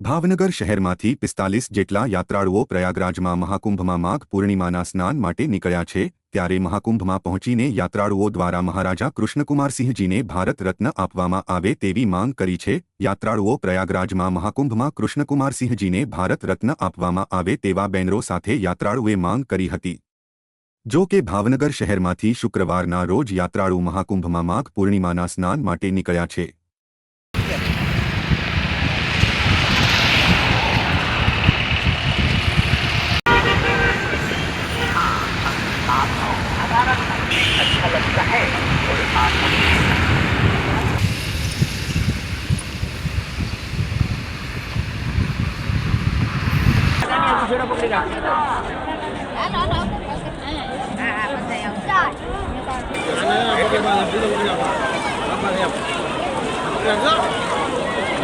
ભાવનગર શહેરમાંથી પિસ્તાલીસ જેટલા યાત્રાળુઓ પ્રયાગરાજમાં મહાકુંભમાં માઘ પૂર્ણિમાના સ્નાન માટે નીકળ્યા છે, ત્યારે મહાકુંભમાં પહોંચીને યાત્રાળુઓ દ્વારા મહારાજા કૃષ્ણકુમારસિંહજીને ભારત રત્ન આપવામાં આવે તેવી માંગ કરી છે. યાત્રાળુઓ પ્રયાગરાજમાં મહાકુંભમાં કૃષ્ણકુમારસિંહજીને ભારત રત્ન આપવામાં આવે તેવા બેનરો સાથે યાત્રાળુએ માંગ કરી હતી. જો કે ભાવનગર શહેરમાંથી શુક્રવારના રોજ યાત્રાળુ મહાકુંભમાં માઘ પૂર્ણિમાના સ્નાન માટે નીકળ્યા છે.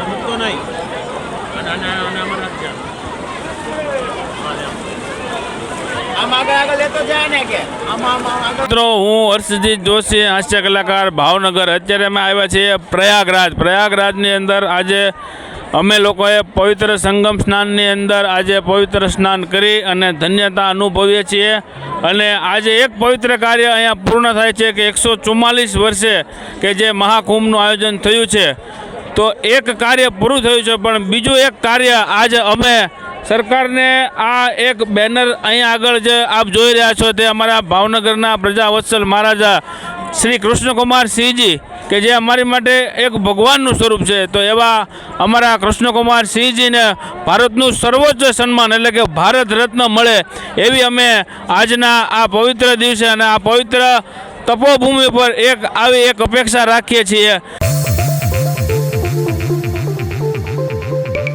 મૂકતો નહીં અને અને અને અમારે નથી આમ આગળ આગળ લેતો મિત્રો, હું હર્ષજીત જોશી, હાસ્ય કલાકાર, ભાવનગર. અત્યારે આવ્યા છીએ પ્રયાગરાજ. પ્રયાગરાજની અંદર આજે અમે લોકોએ પવિત્ર સંગમ સ્નાનની અંદર આજે પવિત્ર સ્નાન કરી અને ધન્યતા અનુભવીએ છીએ. અને આજે એક પવિત્ર કાર્ય અહીંયા પૂર્ણ થાય છે કે એકસો ચુમ્માલીસ વર્ષે કે જે મહાકુંભનું આયોજન થયું છે. તો એક કાર્ય પૂરું થયું છે, પણ બીજું એક કાર્ય આજે અમે સરકારને આ એક બેનર અહીંયા આગળ જે આપ જોઈ રહ્યા છો તે અમારા ભાવનગરના પ્રજાવત્સલ મહારાજા શ્રી કૃષ્ણકુમાર સિંહજી, કે જે અમારી માટે એક ભગવાનનું સ્વરૂપ છે. તો એવા અમારા કૃષ્ણકુમાર સિંહજીને ભારતનું સર્વોચ્ચ સન્માન એટલે કે ભારત રત્ન મળે એવી અમે આજના આ પવિત્ર દિવસે અને આ પવિત્ર તપોભૂમિ પર એક આવી એક અપેક્ષા રાખીએ છીએ.